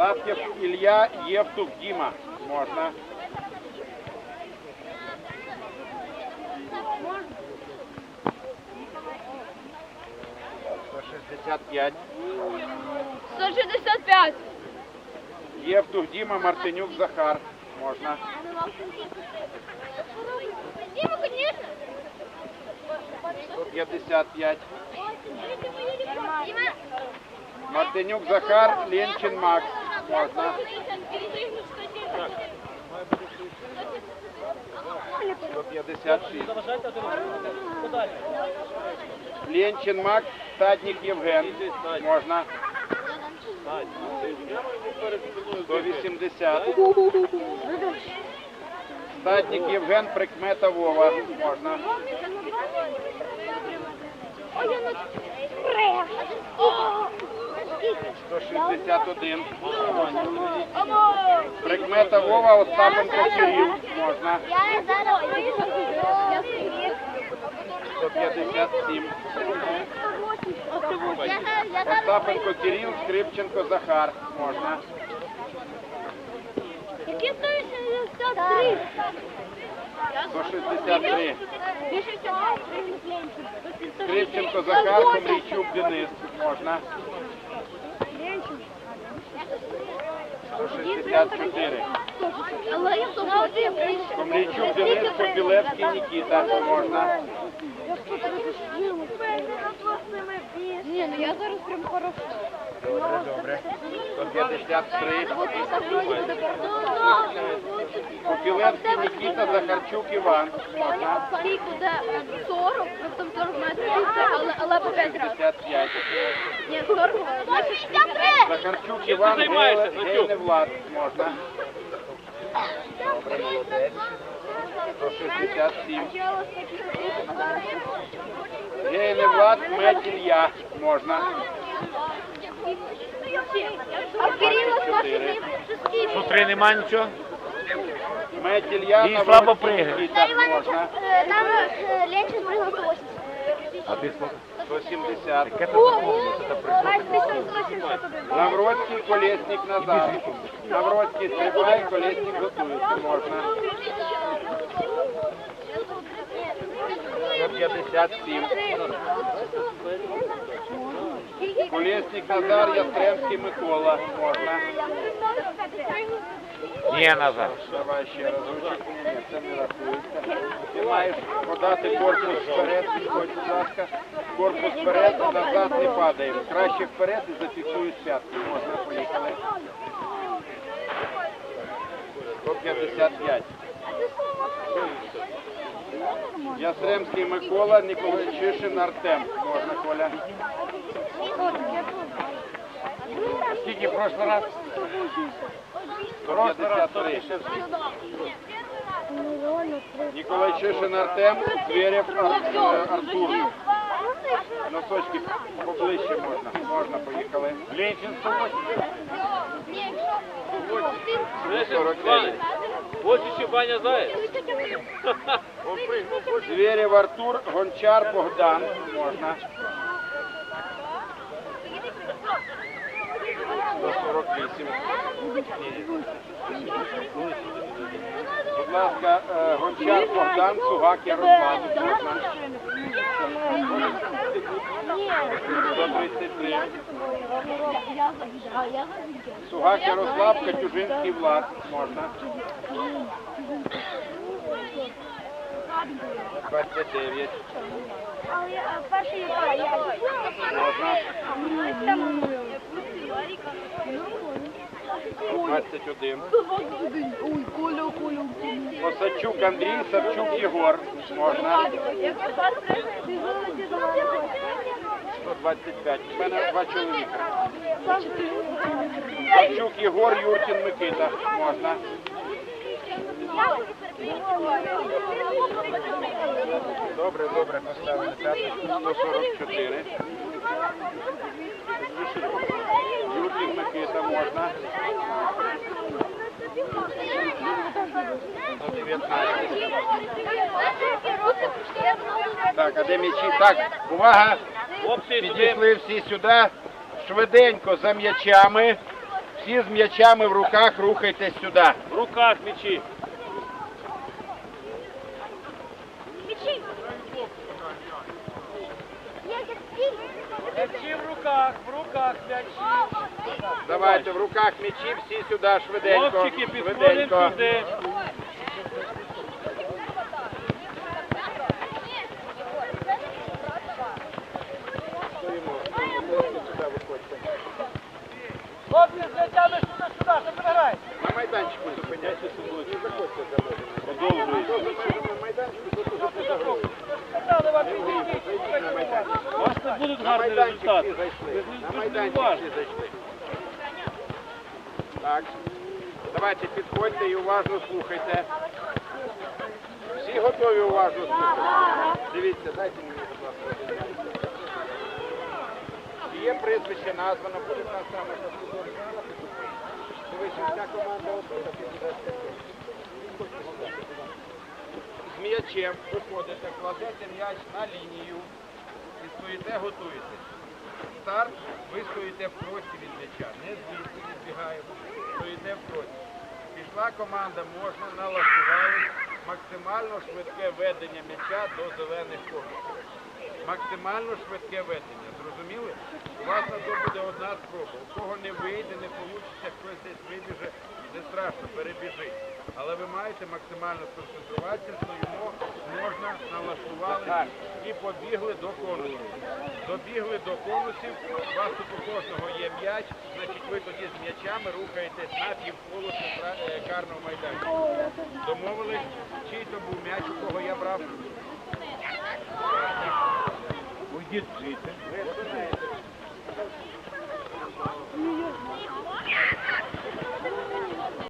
Ласків Ілля, Євтух Діма. Можна. Сто шістдесят п'ять. 165. Євтух Діма, Мартинюк Захар. Можна. Дима, конечно. 155. Дима. Мартинюк Захар, Ленчин Макс. Можна. 156. Ленчин Макс, Стадник Євген. Можна. 180. Стадник Євген, Прикмета Вова. Можна. Ой. 161. Омо. Прикмета Вова, Остапенко Кирил. Можна. Я зараз вийду. 157. Остапенко Кирил, Скрипченко Захар. Можна. Які 163? 163. Скрипченко Захар, Комрійчук Денис. Можна. 164. Але я тут Комрійчук Денис, Попілевський Нікіта. Можна. Ні, ну я зараз прям хорошо. Добре, добре. 153. Попілевський Нікіта, Захарчук Іван. Можна. Скільки буде 40, ну там 40 метрів, але, але по 5 разів. 55. Ні, 40 Захарчук Іван, Гейле Гейне Влад. Можна. Добре, молодець. 167. Гейне Влад, Медь Ілля. Можна. А Кирило Чотири. Що три нема нічого? Медь Ілля, Він Навроцький слабо пригає. Можна. Там Ленчин прыгнул 180. А ти скільки? 170. Яке ти заповнюєш? Це прийшло. Навроцький, Колесник, Назар. Навроцький стрибає, Колесник готується. Можна. 157. Колесник, Назар, Ястремський, Микола. Можна. Ні, назад. Давай ще. Ні, це не рахується. Маєш подати корпус вперед, підходь, будь ласка. Корпус вперед, назад не падає. Краще вперед і зафіксуєш п'ятки. Можна, поїхали. 155. Ястремський Микола, Ніколайчишин Артем. Можна, Коля. Скільки в прошлий раз? 153. Ніколайчишин Артем, Зверєв Ар- е, Артур. Носочки поближче можна. Можна, поїхали. Ленчин 149. Ось ще Ваня Заяць. Зверєв Артур, Гончар Богдан. Можна. Будь ласка, е, Гончар Богдан, Сугак Ярослав. Можна. 133. Сугак Ярослав, Катюжинський Влад. Можна. 29. Можна. 21. Ой, Коля, Коля. Осадчук Андрій, Савчук Єгор. Можна. 125. У мене два чоловіка. Савчук Єгор, Юркін Микита. Можна. Добре, добре, поставили п'ятий. 144. Юркін Микита можна. Так, а де м'ячі? Так, увага! Хлопці. Підійшли всі сюди. Швиденько за м'ячами. Всі з м'ячами в руках рухайтесь сюди. В руках м'ячі. М'ячі в руках, в руках м'ячі. Давайте в руках м'ячі, всі сюди швиденько. Хлопчики, підходимо швиденько. сюди. На майданчику зупиняйся. Не заходьте за межі. Продовжуйте. На майданчику тут загрозу. У вас не будуть На гарні результати. На майданчик всі зайшли. Так. Давайте підходьте і уважно слухайте. Всі готові уважно слухати? Дивіться, дайте мені, будь ласка. Є прізвище названо, буде та сама послідовність. Дивіться, вся команда отут. З м'ячем виходите, кладете м'яч на лінію і стоїте, готуєтесь. Старт, ви стоїте в прості від м'яча, не звідси відбігаємо, стоїте в прості. Пішла команда, можна налаштували максимально швидке ведення м'яча до зелених корпусів. Максимально швидке ведення, зрозуміли? У вас на то буде одна спроба. У кого не вийде, не вийде, хтось десь вибіже, не страшно, перебіжить. Але ви маєте максимально сконцентруватися, стоїмо, можна, налаштували і побігли до конусів. Добігли до конусів, у вас тут у кожного є м'яч, значить ви тоді з м'ячами рухаєтесь на півколу е, карного майданчика. Домовились, чий то був м'яч, у кого я брав? Ви знаєте.